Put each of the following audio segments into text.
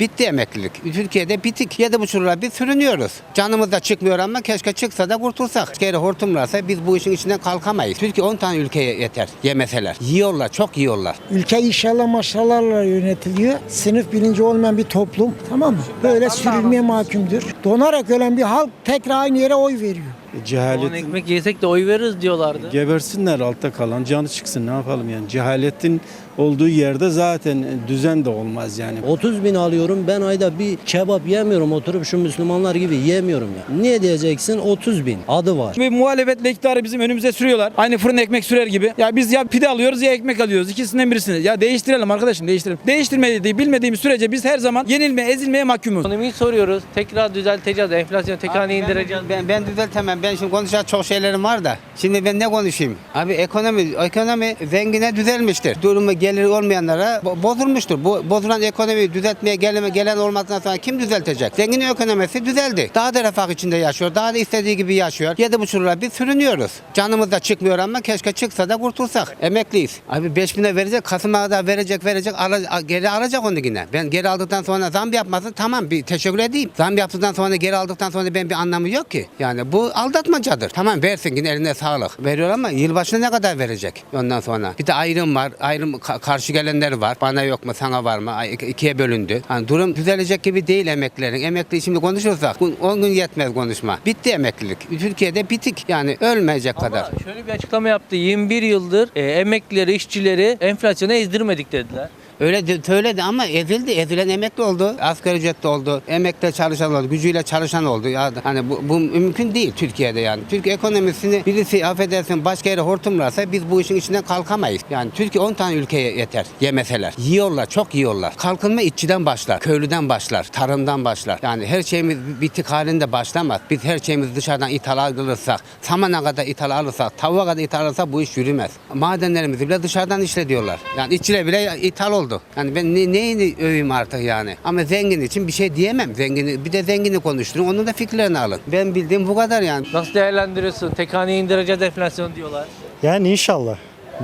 Bitti emeklilik. Türkiye'de bitik. Yedi buçuk lira biz sürünüyoruz. Canımız da çıkmıyor ama keşke çıksa da kurtulsak. Kere hortumlarsa biz bu işin içinden kalkamayız. Türkiye 10 tane ülkeye yeter yemeseler. Yiyorlar, çok yiyorlar. Ülke inşallah maşalarla yönetiliyor. Sınıf bilinci olmayan bir toplum. Tamam mı? Böyle sürülmeye mahkumdur. Donarak ölen bir halk tekrar aynı yere oy veriyor. On Cehalet ekmek yesek de oy veririz diyorlardı. gebersinler altta kalan canı çıksın ne yapalım yani cehaletin olduğu yerde zaten düzen de olmaz yani. 30 bin alıyorum ben ayda bir kebap yemiyorum oturup şu Müslümanlar gibi yemiyorum ya. Niye diyeceksin 30 bin adı var. Ve muhalefetle iktidarı bizim önümüze sürüyorlar. Aynı fırın ekmek sürer gibi. Ya biz ya pide alıyoruz ya ekmek alıyoruz. İkisinden birisini. Ya değiştirelim arkadaşım değiştirelim. Değiştirmediği bilmediğimiz sürece biz her zaman yenilmeye ezilmeye mahkumuz. Ekonomiyi soruyoruz. Tekrar düzelteceğiz. Enflasyonu tekrar Abi indireceğiz. Ben, ben düzeltemem. Ben şimdi konuşacak çok şeylerim var da. Şimdi ben ne konuşayım? Abi ekonomi ekonomi zengine düzelmiştir. Durumu geliri olmayanlara bo- bozulmuştur. Bu bozulan ekonomiyi düzeltmeye gelen, gelen olmaktan sonra kim düzeltecek? Zenginin ekonomisi düzeldi. Daha da refah içinde yaşıyor. Daha da istediği gibi yaşıyor. Yedi buçuk lira biz sürünüyoruz. Canımız da çıkmıyor ama keşke çıksa da kurtulsak. Emekliyiz. Abi beş bine verecek. Kasım'a kadar verecek verecek. ala- geri alacak onu yine. Ben geri aldıktan sonra zam yapmasın tamam bir teşekkür edeyim. Zam yaptıktan sonra geri aldıktan sonra ben bir anlamı yok ki. Yani bu aldatmacadır. Tamam versin yine eline sağlık. Veriyor ama yılbaşına ne kadar verecek ondan sonra? Bir de ayrım var. Ayrım karşı gelenler var. Bana yok mu sana var mı? Ay, iki- ikiye bölündü. Hani durum düzelecek gibi değil emeklilerin. Emekli şimdi konuşursak 10 gün yetmez konuşma. Bitti emeklilik. Türkiye'de bitik. Yani ölmeyecek kadar. Ama şöyle bir açıklama yaptı. 21 yıldır e, emeklileri, işçileri enflasyona ezdirmedik dediler. Öyle de, söyledi ama ezildi. Ezilen emekli oldu. Asgari ücretli oldu. Emekli çalışan oldu. Gücüyle çalışan oldu. Ya, hani bu, bu mümkün değil Türkiye'de yani. Türkiye ekonomisini birisi affedersin başka yere hortumlarsa biz bu işin içinden kalkamayız. Yani Türkiye 10 tane ülkeye yeter yemeseler. Yiyorlar, çok yiyorlar. Kalkınma işçiden başlar, köylüden başlar, tarımdan başlar. Yani her şeyimiz bitik halinde başlamaz. Biz her şeyimizi dışarıdan ithal alırsak, samana kadar ithal alırsak, tavuğa kadar ithal alırsak bu iş yürümez. Madenlerimizi bile dışarıdan işlediyorlar. Yani işçiler bile ithal oldu. Yani ben ne, neyini öveyim artık yani. Ama zengin için bir şey diyemem. Zengini, bir de zengini konuşturun. Onun da fikirlerini alın. Ben bildiğim bu kadar yani. Nasıl değerlendiriyorsun? Tek haneye indireceğiz enflasyonu diyorlar. Yani inşallah.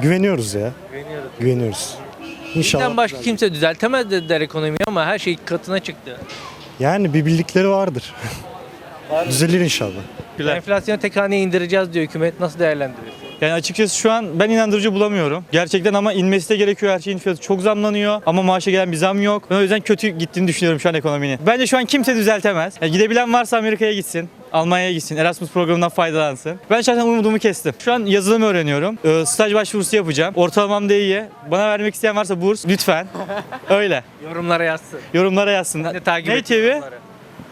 Güveniyoruz ya. Güveniyoruz. Güveniyoruz. Bizden İnşallah. başka kimse düzeltemez dediler ekonomiyi ama her şey katına çıktı. Yani bir bildikleri vardır. Düzelir inşallah. Enflasyonu tek haneye indireceğiz diyor hükümet. Nasıl değerlendiriyorsun? Yani açıkçası şu an ben inandırıcı bulamıyorum. Gerçekten ama inmesi de gerekiyor. Her şeyin fiyatı çok zamlanıyor ama maaşa gelen bir zam yok. Ben o yüzden kötü gittiğini düşünüyorum şu an ekonominin. Bence şu an kimse düzeltemez. Yani gidebilen varsa Amerika'ya gitsin. Almanya'ya gitsin. Erasmus programından faydalansın. Ben şahsen umudumu kestim. Şu an yazılım öğreniyorum. Ee, staj başvurusu yapacağım. Ortalamam da iyi. Bana vermek isteyen varsa burs lütfen. Öyle. Yorumlara yazsın. Yorumlara yazsın. Ne takip Ne TV?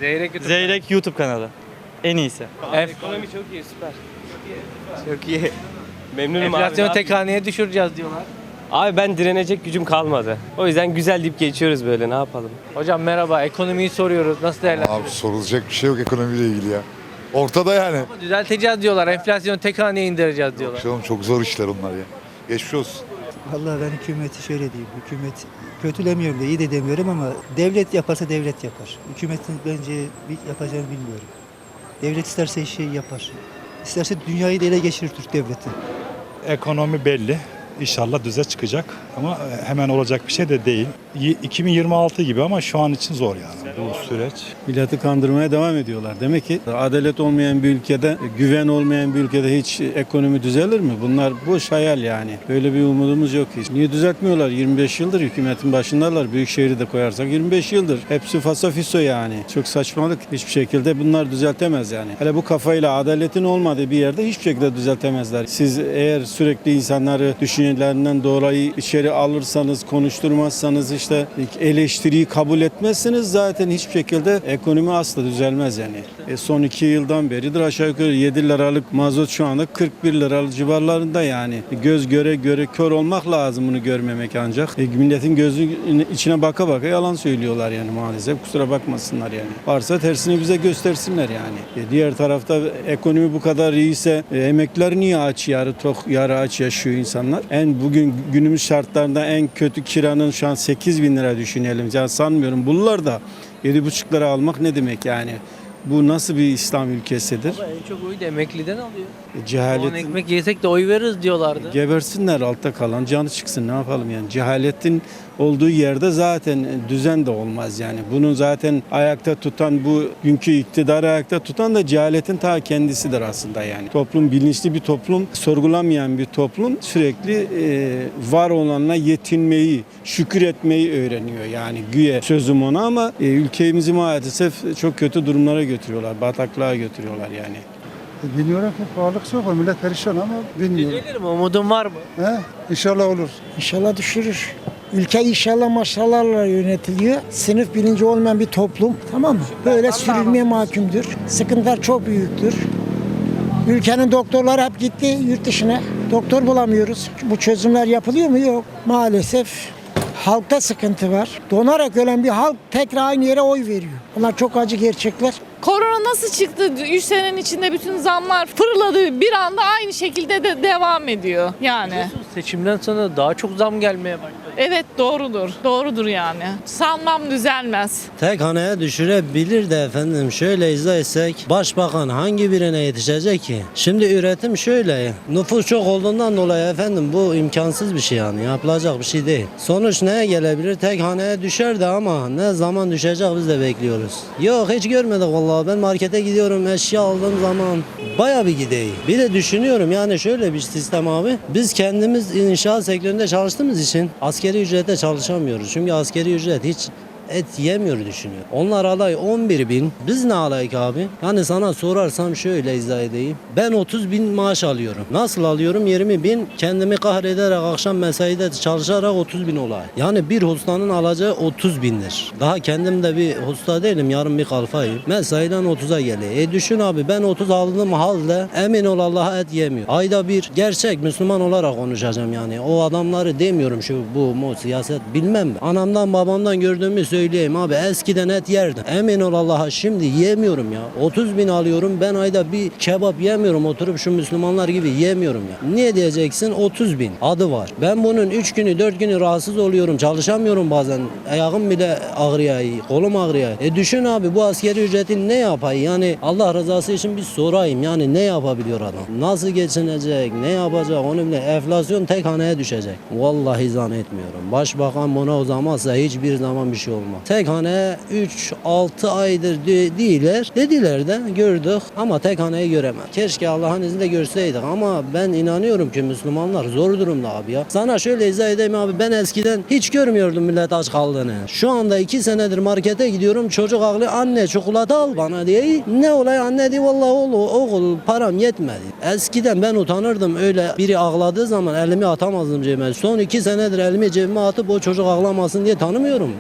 Zeyrek YouTube. Zeyrek YouTube kanalı. En iyisi. Ekonomi çok iyi süper. Çok iyi. Memnunum Enflasyonu tek haneye düşüreceğiz diyorlar. Abi ben direnecek gücüm kalmadı. O yüzden güzel deyip geçiyoruz böyle ne yapalım. Hocam merhaba ekonomiyi soruyoruz. Nasıl Abi sorulacak bir şey yok ekonomiyle ilgili ya. Ortada yani. Ama Düzelteceğiz diyorlar. Enflasyonu tek haneye indireceğiz diyorlar. Canım çok zor işler onlar ya. Geçmiş olsun. Vallahi ben hükümeti şöyle diyeyim. Hükümet kötülemiyorum da iyi de demiyorum ama devlet yaparsa devlet yapar. Hükümetin bence bir yapacağını bilmiyorum. Devlet isterse şeyi yapar. İsterse dünyayı da ele geçirir Türk devleti. Ekonomi belli. İnşallah düze çıkacak ama hemen olacak bir şey de değil. Y- 2026 gibi ama şu an için zor yani bu süreç. Milleti kandırmaya devam ediyorlar. Demek ki adalet olmayan bir ülkede, güven olmayan bir ülkede hiç ekonomi düzelir mi? Bunlar boş hayal yani. Böyle bir umudumuz yok hiç. Niye düzeltmiyorlar? 25 yıldır hükümetin başındalar. Büyükşehir'i de koyarsak 25 yıldır. Hepsi fasafiso yani. Çok saçmalık. Hiçbir şekilde bunlar düzeltemez yani. Hele bu kafayla adaletin olmadığı bir yerde hiçbir şekilde düzeltemezler. Siz eğer sürekli insanları düşüncelerinden dolayı içeri alırsanız, konuşturmazsanız işte eleştiriyi kabul etmezseniz zaten hiçbir şekilde ekonomi asla düzelmez yani. E son iki yıldan beridir aşağı yukarı 7 liralık mazot şu anda 41 liralık civarlarında yani. Göz göre göre kör olmak lazım bunu görmemek ancak. E milletin gözünün içine baka baka yalan söylüyorlar yani maalesef. Kusura bakmasınlar yani. Varsa tersini bize göstersinler yani. E diğer tarafta ekonomi bu kadar iyiyse e, emekliler niye aç yarı tok yarı aç yaşıyor insanlar? En bugün günümüz şartlarında en kötü kiranın şu an 8 bin lira düşünelim. Yani sanmıyorum bulurlar da 7,5 lira almak ne demek yani? Bu nasıl bir İslam ülkesidir? Ama en çok oyu da emekliden alıyor. E, 10 Cehaletin ekmek yesek de oy veririz diyorlardı. gebersinler altta kalan canı çıksın ne yapalım yani. Cehaletin olduğu yerde zaten düzen de olmaz yani. Bunun zaten ayakta tutan bu günkü iktidarı ayakta tutan da cehaletin ta kendisidir aslında yani. Toplum bilinçli bir toplum, sorgulamayan bir toplum sürekli e, var olanla yetinmeyi, şükür etmeyi öğreniyor yani güye sözüm ona ama e, ülkemizi maalesef çok kötü durumlara götürüyorlar, bataklığa götürüyorlar yani. Bilmiyorum ki pahalılık çok millet perişan ama bilmiyorum. Düzelir mi? Umudun var mı? He? İnşallah olur. İnşallah düşürür. Ülke inşallah maşalarla yönetiliyor. Sınıf bilinci olmayan bir toplum. Tamam mı? Böyle sürülmeye mahkumdur. Sıkıntılar çok büyüktür. Ülkenin doktorları hep gitti yurt dışına. Doktor bulamıyoruz. Bu çözümler yapılıyor mu? Yok. Maalesef halkta sıkıntı var. Donarak ölen bir halk tekrar aynı yere oy veriyor. Bunlar çok acı gerçekler. Korona nasıl çıktı? 3 senenin içinde bütün zamlar fırladı. Bir anda aynı şekilde de devam ediyor yani. Seçimden sonra daha çok zam gelmeye başladı. Evet doğrudur. Doğrudur yani. Sanmam düzelmez. Tek haneye düşürebilir de efendim şöyle izah etsek başbakan hangi birine yetişecek ki? Şimdi üretim şöyle nüfus çok olduğundan dolayı efendim bu imkansız bir şey yani yapılacak bir şey değil. Sonuç neye gelebilir? Tek haneye düşer de ama ne zaman düşecek biz de bekliyoruz. Yok hiç görmedik vallahi ben markete gidiyorum eşya aldığım zaman baya bir gideyim. Bir de düşünüyorum yani şöyle bir sistem abi biz kendimiz inşaat sektöründe çalıştığımız için askeri ücrete çalışamıyoruz. Çünkü askeri ücret hiç et yemiyor düşünüyor. Onlar alay 11 bin. Biz ne alayık abi? Yani sana sorarsam şöyle izah edeyim. Ben 30 bin maaş alıyorum. Nasıl alıyorum? 20 bin. Kendimi kahrederek akşam mesaide çalışarak 30 bin olay. Yani bir ustanın alacağı 30 bindir. Daha kendim de bir usta değilim. Yarın bir kalfayım. Mesaiden 30'a geliyor. E düşün abi ben 30 aldığım halde emin ol Allah'a et yemiyor. Ayda bir gerçek Müslüman olarak konuşacağım yani. O adamları demiyorum şu bu mu siyaset bilmem. Anamdan babamdan gördüğümü söyleyeyim abi eskiden et yerdim. Emin ol Allah'a şimdi yemiyorum ya. 30 bin alıyorum ben ayda bir kebap yemiyorum oturup şu Müslümanlar gibi yemiyorum ya. Niye diyeceksin 30 bin adı var. Ben bunun 3 günü 4 günü rahatsız oluyorum çalışamıyorum bazen. Ayağım bile ağrıyor kolum ağrıyor. E düşün abi bu askeri ücreti ne yapayım yani Allah rızası için bir sorayım yani ne yapabiliyor adam? Nasıl geçinecek ne yapacak onu bile enflasyon tek haneye düşecek. Vallahi zannetmiyorum. Başbakan buna uzamazsa hiçbir zaman bir şey olmaz. Tek hane 3-6 aydır de- değiller. Dediler de gördük ama tek haneyi göremem. Keşke Allah'ın izniyle görseydik ama ben inanıyorum ki Müslümanlar zor durumda abi ya. Sana şöyle izah edeyim abi ben eskiden hiç görmüyordum millet aç kaldığını. Şu anda 2 senedir markete gidiyorum çocuk ağlıyor anne çikolata al bana diye. Ne olay anne diye vallahi oğlu okul param yetmedi. Eskiden ben utanırdım öyle biri ağladığı zaman elimi atamazdım cebime. Son 2 senedir elimi cebime atıp o çocuk ağlamasın diye tanımıyorum.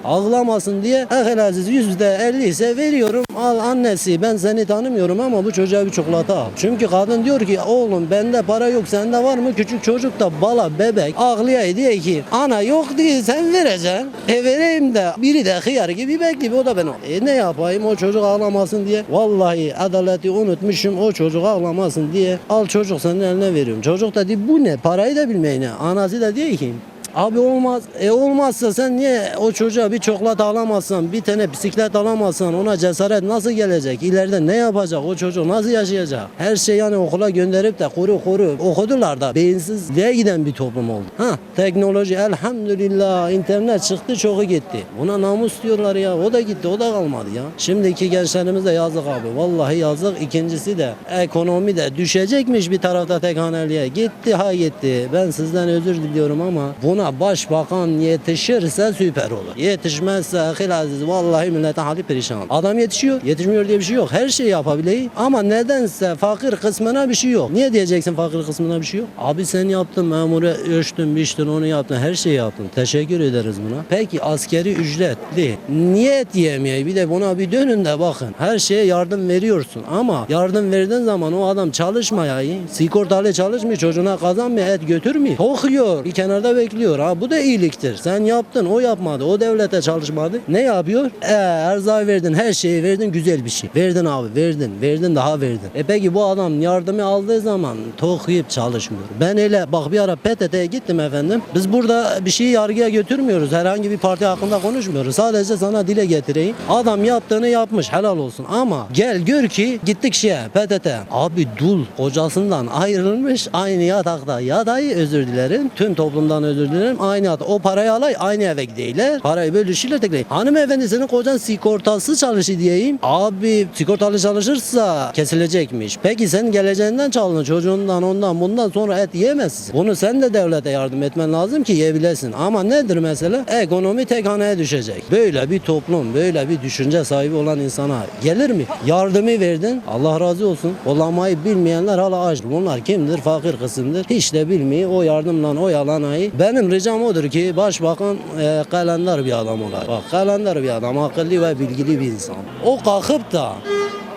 Ağlamasın diye ehel aziz yüzde 50 ise veriyorum. Al annesi ben seni tanımıyorum ama bu çocuğa bir çikolata al. Çünkü kadın diyor ki oğlum bende para yok sende var mı? Küçük çocuk da bala bebek ağlıyor diye ki ana yok diye sen vereceksin. E vereyim de biri de hıyar gibi bekliyor o da ben. E ne yapayım o çocuk ağlamasın diye. Vallahi adaleti unutmuşum o çocuk ağlamasın diye. Al çocuk senin eline veriyorum. Çocuk da diyor bu ne parayı da bilmeyene. Anası da diyor ki Abi olmaz. E olmazsa sen niye o çocuğa bir çikolata alamazsan, bir tane bisiklet alamazsan ona cesaret nasıl gelecek? İleride ne yapacak? O çocuk nasıl yaşayacak? Her şey yani okula gönderip de kuru kuru okudular da beyinsizliğe giden bir toplum oldu. Ha teknoloji elhamdülillah internet çıktı çoğu gitti. Buna namus diyorlar ya. O da gitti o da kalmadı ya. Şimdiki gençlerimiz de yazık abi. Vallahi yazık. İkincisi de ekonomi de düşecekmiş bir tarafta tek haneliğe. Gitti ha gitti. Ben sizden özür diliyorum ama buna başbakan yetişirse süper olur. Yetişmezse ahil aziz vallahi milletin hali perişan. Adam yetişiyor. Yetişmiyor diye bir şey yok. Her şeyi yapabiliyor. Ama nedense fakir kısmına bir şey yok. Niye diyeceksin fakir kısmına bir şey yok? Abi sen yaptın memuru ölçtün biçtin onu yaptın her şeyi yaptın. Teşekkür ederiz buna. Peki askeri ücretli niye diyemeye bir de buna bir dönün de bakın. Her şeye yardım veriyorsun ama yardım verdiğin zaman o adam çalışmayayı sigortalı çalışmıyor çocuğuna kazanmıyor et götürmüyor. Tokuyor bir kenarda bekliyor ha bu da iyiliktir. Sen yaptın o yapmadı o devlete çalışmadı. Ne yapıyor? E, erzak verdin her şeyi verdin güzel bir şey. Verdin abi verdin verdin daha verdin. E peki bu adam yardımı aldığı zaman tokuyup çalışmıyor. Ben öyle bak bir ara PTT'ye gittim efendim. Biz burada bir şeyi yargıya götürmüyoruz. Herhangi bir parti hakkında konuşmuyoruz. Sadece sana dile getireyim. Adam yaptığını yapmış helal olsun ama gel gör ki gittik şeye PTT. Abi dul kocasından ayrılmış aynı yatakta yadayı özür dilerim. Tüm toplumdan özür dilerim. Verelim aynı hat. O parayı alay aynı eve gideyler. Parayı bölüşürler tekrar. Hanımefendi senin kocan sigortası çalışı diyeyim. Abi sigortalı çalışırsa kesilecekmiş. Peki sen geleceğinden çalın çocuğundan ondan bundan sonra et yiyemezsin. Bunu sen de devlete yardım etmen lazım ki yiyebilesin. Ama nedir mesela? Ekonomi tek haneye düşecek. Böyle bir toplum, böyle bir düşünce sahibi olan insana gelir mi? Yardımı verdin. Allah razı olsun. Olamayı bilmeyenler hala aç. Bunlar kimdir? Fakir kısımdır. Hiç de bilmiyor. O yardımla o yalanayı. Benim ricam odur ki başbakan e, kalender bir adam olar. Bak kalender bir adam. Akıllı ve bilgili bir insan. O kalkıp da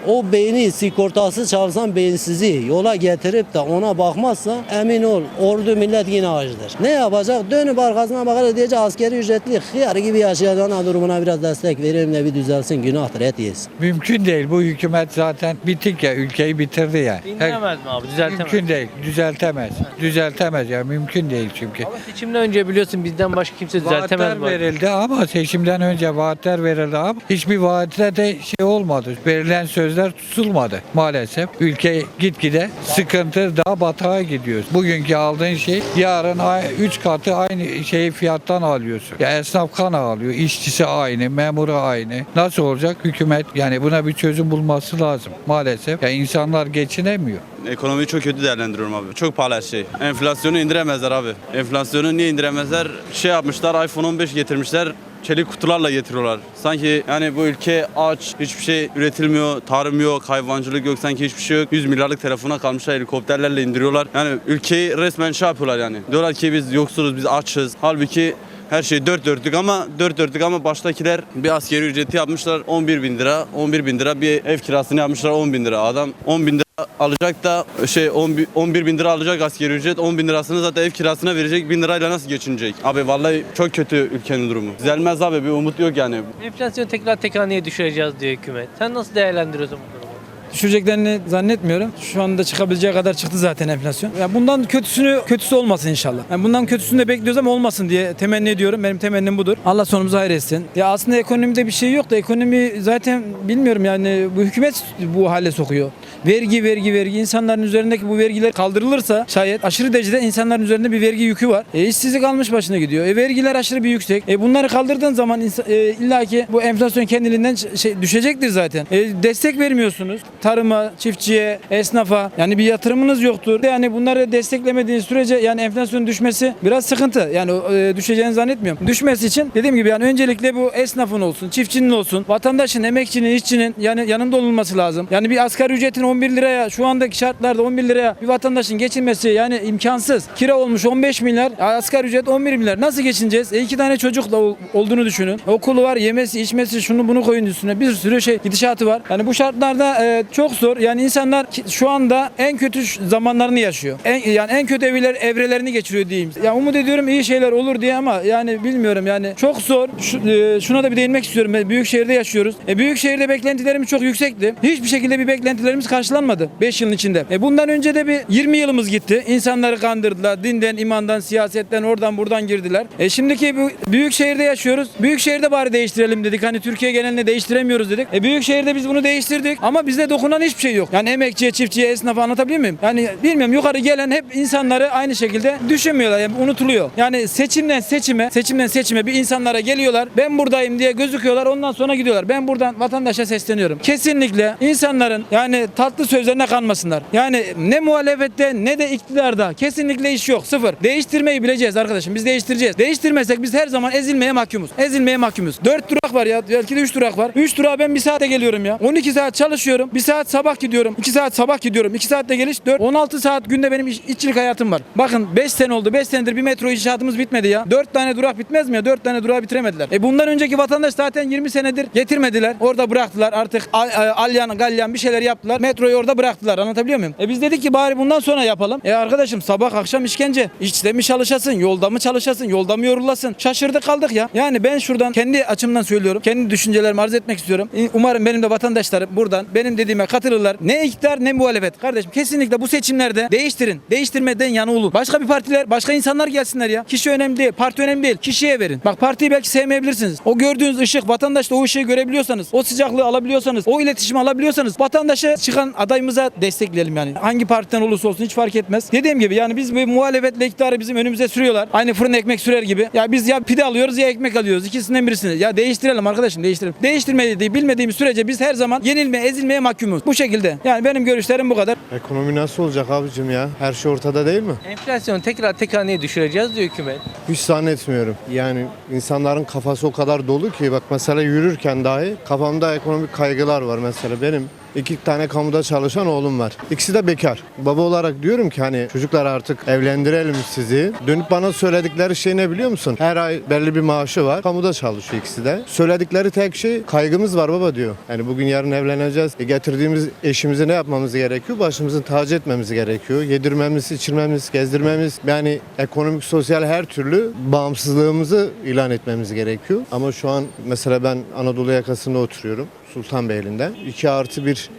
o beyni sigortası çalışan beyinsizi yola getirip de ona bakmazsa emin ol ordu millet yine acıdır. Ne yapacak? Dönüp arkasına bakar diyecek askeri ücretli hıyar gibi yaşayacağına durumuna biraz destek vereyim de bir düzelsin günahtır et yesin. Mümkün değil. Bu hükümet zaten bitik ya. Ülkeyi bitirdi ya. İndiremez mi abi? Düzeltemez. Mümkün değil. Düzeltemez. Düzeltemez ya. Mümkün değil çünkü. Ama seçimden önce biliyorsun bizden başka kimse düzeltemez. Vaatler verildi ama seçimden önce vaatler verildi ama hiçbir vaatte de şey olmadı. Verilen sözler tutulmadı maalesef. Ülke gitgide sıkıntı daha batağa gidiyor. Bugünkü aldığın şey yarın 3 katı aynı şeyi fiyattan alıyorsun. Ya esnaf kan alıyor. işçisi aynı, memuru aynı. Nasıl olacak? Hükümet yani buna bir çözüm bulması lazım maalesef. Ya insanlar geçinemiyor. Ekonomiyi çok kötü değerlendiriyorum abi. Çok pahalı şey. Enflasyonu indiremezler abi. Enflasyonu niye indiremezler? Şey yapmışlar iPhone 15 getirmişler. Çelik kutularla getiriyorlar. Sanki yani bu ülke aç, hiçbir şey üretilmiyor, tarım yok, hayvancılık yok, sanki hiçbir şey yok. 100 milyarlık telefona kalmışlar helikopterlerle indiriyorlar. Yani ülkeyi resmen şey yapıyorlar yani. Diyorlar ki biz yoksuluz, biz açız. Halbuki her şey dört dörtlük ama dört dörtlük ama baştakiler bir askeri ücreti yapmışlar 11 bin lira 11 bin lira bir ev kirasını yapmışlar 10 bin lira adam 10 bin lira alacak da şey 11 11 bin lira alacak askeri ücret 10 bin lirasını zaten ev kirasına verecek bin lirayla nasıl geçinecek? Abi vallahi çok kötü ülkenin durumu. Düzelmez abi bir umut yok yani. Enflasyonu tekrar tek haneye düşüreceğiz diyor hükümet. Sen nasıl değerlendiriyorsun bu durumu? Düşeceklerini zannetmiyorum. Şu anda çıkabileceği kadar çıktı zaten enflasyon. Ya bundan kötüsünü kötüsü olmasın inşallah. Yani bundan kötüsünü de bekliyoruz ama olmasın diye temenni ediyorum. Benim temennim budur. Allah sonumuzu hayır etsin. Ya aslında ekonomide bir şey yok da ekonomi zaten bilmiyorum yani bu hükümet bu hale sokuyor. Vergi vergi vergi insanların üzerindeki bu vergiler kaldırılırsa şayet aşırı derecede insanların üzerinde bir vergi yükü var. E, işsizlik almış başına gidiyor. E, vergiler aşırı bir yüksek. E, bunları kaldırdığın zaman e, illaki bu enflasyon kendiliğinden şey düşecektir zaten. E, destek vermiyorsunuz tarıma, çiftçiye, esnafa. Yani bir yatırımınız yoktur. Yani bunları desteklemediğiniz sürece yani enflasyonun düşmesi biraz sıkıntı. Yani e, düşeceğini zannetmiyorum. Düşmesi için dediğim gibi yani öncelikle bu esnafın olsun, çiftçinin olsun, vatandaşın, emekçinin, işçinin yani yanında olunması lazım. Yani bir asgari ücretin 11 liraya şu andaki şartlarda 11 liraya bir vatandaşın geçinmesi yani imkansız. Kira olmuş 15 milyar, asgari ücret 11 milyar. Nasıl geçineceğiz? E iki tane çocukla ol- olduğunu düşünün. Okulu var, yemesi, içmesi, şunu bunu koyun üstüne. Bir sürü şey gidişatı var. Yani bu şartlarda e, çok zor. Yani insanlar şu anda en kötü zamanlarını yaşıyor. En, yani en kötü evler evrelerini geçiriyor diyeyim. Ya umut ediyorum iyi şeyler olur diye ama yani bilmiyorum yani çok zor. Şu- e, şuna da bir değinmek istiyorum. Ben büyük şehirde yaşıyoruz. E, büyük şehirde beklentilerimiz çok yüksekti. Hiçbir şekilde bir beklentilerimiz karşılanmadı 5 yılın içinde. E, bundan önce de bir 20 yılımız gitti. İnsanları kandırdılar. Dinden, imandan, siyasetten oradan buradan girdiler. E, şimdiki bu büyük şehirde yaşıyoruz. Büyük şehirde bari değiştirelim dedik. Hani Türkiye genelinde değiştiremiyoruz dedik. E, büyük şehirde biz bunu değiştirdik ama bizde dokunan hiçbir şey yok. Yani emekçiye, çiftçiye, esnafa anlatabiliyor muyum? Yani bilmiyorum yukarı gelen hep insanları aynı şekilde düşünmüyorlar. Yani unutuluyor. Yani seçimden seçime, seçimden seçime bir insanlara geliyorlar. Ben buradayım diye gözüküyorlar. Ondan sonra gidiyorlar. Ben buradan vatandaşa sesleniyorum. Kesinlikle insanların yani tatlı sözlerine kanmasınlar. Yani ne muhalefette ne de iktidarda kesinlikle iş yok. Sıfır. Değiştirmeyi bileceğiz arkadaşım. Biz değiştireceğiz. Değiştirmezsek biz her zaman ezilmeye mahkumuz. Ezilmeye mahkumuz. 4 durak var ya. Belki de 3 durak var. 3 durağa ben bir saate geliyorum ya. 12 saat çalışıyorum. 1 saat sabah gidiyorum. 2 saat sabah gidiyorum. 2 saatte geliş 4. 16 saat günde benim iş, işçilik hayatım var. Bakın 5 sene oldu. 5 senedir bir metro inşaatımız bitmedi ya. 4 tane durak bitmez mi ya? 4 tane durağı bitiremediler. E bundan önceki vatandaş zaten 20 senedir getirmediler. Orada bıraktılar. Artık al- al- alyan galyan bir şeyler yaptılar. Metroyu orada bıraktılar. Anlatabiliyor muyum? E biz dedik ki bari bundan sonra yapalım. E arkadaşım sabah akşam işkence. İşte mi çalışasın? Yolda mı çalışasın? Yolda mı yorulasın? Şaşırdık kaldık ya. Yani ben şuradan kendi açımdan söylüyorum. Kendi düşüncelerimi arz etmek istiyorum. E, Umarım benim de vatandaşlarım buradan benim dediğim dediğime katılırlar. Ne iktidar ne muhalefet. Kardeşim kesinlikle bu seçimlerde değiştirin. Değiştirmeden yana olun. Başka bir partiler, başka insanlar gelsinler ya. Kişi önemli değil, parti önemli değil. Kişiye verin. Bak partiyi belki sevmeyebilirsiniz. O gördüğünüz ışık, vatandaşta o ışığı görebiliyorsanız, o sıcaklığı alabiliyorsanız, o iletişimi alabiliyorsanız vatandaşı çıkan adayımıza destekleyelim yani. Hangi partiden olursa olsun hiç fark etmez. Dediğim gibi yani biz bu muhalefetle iktidarı bizim önümüze sürüyorlar. Aynı fırın ekmek sürer gibi. Ya biz ya pide alıyoruz ya ekmek alıyoruz. İkisinden birisini. Ya değiştirelim arkadaşım değiştirelim. Değiştirmeyi bilmediğimiz sürece biz her zaman yenilmeye, ezilmeye mahkumuz. Bu şekilde. Yani benim görüşlerim bu kadar. Ekonomi nasıl olacak abicim ya? Her şey ortada değil mi? Enflasyonu tekrar tekrar niye düşüreceğiz diyor hükümet. Hiç zannetmiyorum. Yani insanların kafası o kadar dolu ki bak mesela yürürken dahi kafamda ekonomik kaygılar var mesela benim. İki tane kamuda çalışan oğlum var. İkisi de bekar. Baba olarak diyorum ki hani çocuklar artık evlendirelim sizi. Dönüp bana söyledikleri şey ne biliyor musun? Her ay belli bir maaşı var. Kamuda çalışıyor ikisi de. Söyledikleri tek şey kaygımız var baba diyor. Yani bugün yarın evleneceğiz. E getirdiğimiz eşimize ne yapmamız gerekiyor? Başımızın tacı etmemiz gerekiyor. Yedirmemiz, içirmemiz, gezdirmemiz. Yani ekonomik, sosyal her türlü bağımsızlığımızı ilan etmemiz gerekiyor. Ama şu an mesela ben Anadolu yakasında oturuyorum. Sultanbeyli'nde. 2 artı 1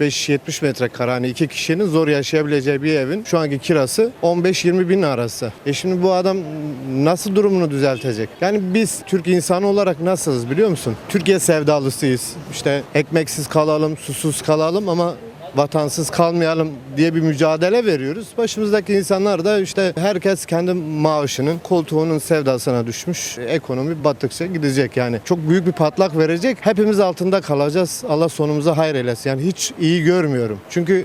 65-70 metrekare hani iki kişinin zor yaşayabileceği bir evin şu anki kirası 15-20 bin arası. E şimdi bu adam nasıl durumunu düzeltecek? Yani biz Türk insanı olarak nasılız biliyor musun? Türkiye sevdalısıyız. İşte ekmeksiz kalalım, susuz kalalım ama vatansız kalmayalım diye bir mücadele veriyoruz. Başımızdaki insanlar da işte herkes kendi maaşının, koltuğunun sevdasına düşmüş. Ekonomi battıkça gidecek yani. Çok büyük bir patlak verecek. Hepimiz altında kalacağız. Allah sonumuzu hayır eylesin. Yani hiç iyi görmüyorum. Çünkü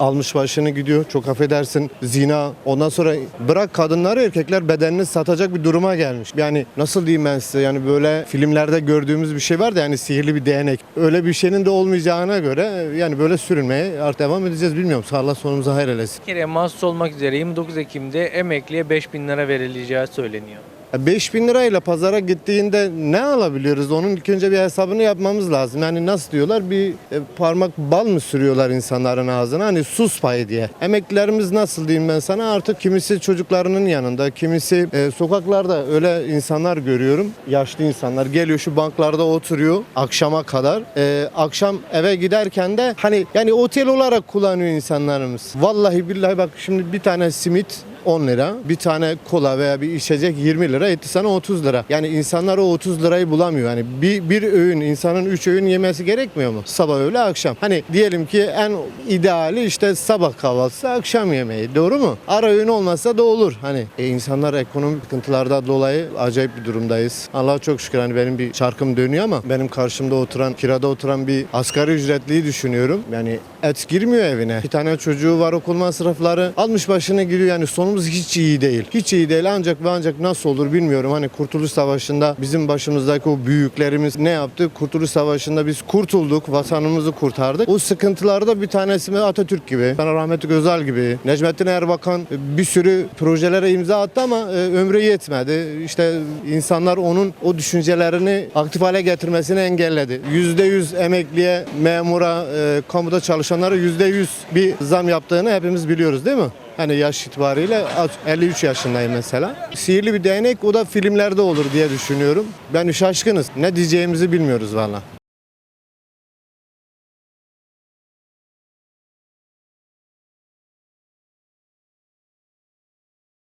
almış başını gidiyor. Çok affedersin zina. Ondan sonra bırak kadınları erkekler bedenini satacak bir duruma gelmiş. Yani nasıl diyeyim ben size yani böyle filmlerde gördüğümüz bir şey var da yani sihirli bir değnek. Öyle bir şeyin de olmayacağına göre yani böyle sürünmeye artık devam edeceğiz bilmiyorum. Allah sonumuzu hayır eylesin. Bir kere mahsus olmak üzere 29 Ekim'de emekliye 5000 lira verileceği söyleniyor. 5000 lirayla pazara gittiğinde ne alabiliyoruz? Onun ilk önce bir hesabını yapmamız lazım. Yani nasıl diyorlar? Bir e, parmak bal mı sürüyorlar insanların ağzına? Hani sus payı diye. Emeklilerimiz nasıl diyeyim ben sana? Artık kimisi çocuklarının yanında, kimisi e, sokaklarda öyle insanlar görüyorum. Yaşlı insanlar geliyor şu banklarda oturuyor akşama kadar. E, akşam eve giderken de hani yani otel olarak kullanıyor insanlarımız. Vallahi billahi bak şimdi bir tane simit 10 lira. Bir tane kola veya bir içecek 20 lira etti sana 30 lira. Yani insanlar o 30 lirayı bulamıyor. Yani bir, bir öğün insanın 3 öğün yemesi gerekmiyor mu? Sabah öğle akşam. Hani diyelim ki en ideali işte sabah kahvaltısı akşam yemeği. Doğru mu? Ara öğün olmasa da olur. Hani e, insanlar ekonomik sıkıntılardan dolayı acayip bir durumdayız. Allah'a çok şükür hani benim bir çarkım dönüyor ama benim karşımda oturan kirada oturan bir asgari ücretliyi düşünüyorum. Yani et girmiyor evine. Bir tane çocuğu var okul masrafları almış başına gidiyor yani sonumuz hiç iyi değil. Hiç iyi değil ancak ve ancak nasıl olur bilmiyorum. Hani Kurtuluş Savaşı'nda bizim başımızdaki o büyüklerimiz ne yaptı? Kurtuluş Savaşı'nda biz kurtulduk, vatanımızı kurtardık. O sıkıntılarda bir tanesi Atatürk gibi, sana rahmetli Özal gibi, Necmettin Erbakan bir sürü projelere imza attı ama e, ömrü yetmedi. İşte insanlar onun o düşüncelerini aktif hale getirmesini engelledi. %100 emekliye, memura, e, kamuda çalışanlara %100 bir zam yaptığını hepimiz biliyoruz değil mi? Hani yaş itibariyle 53 yaşındayım mesela. Sihirli bir değnek o da filmlerde olur diye düşünüyorum. Ben şaşkınız. Ne diyeceğimizi bilmiyoruz valla.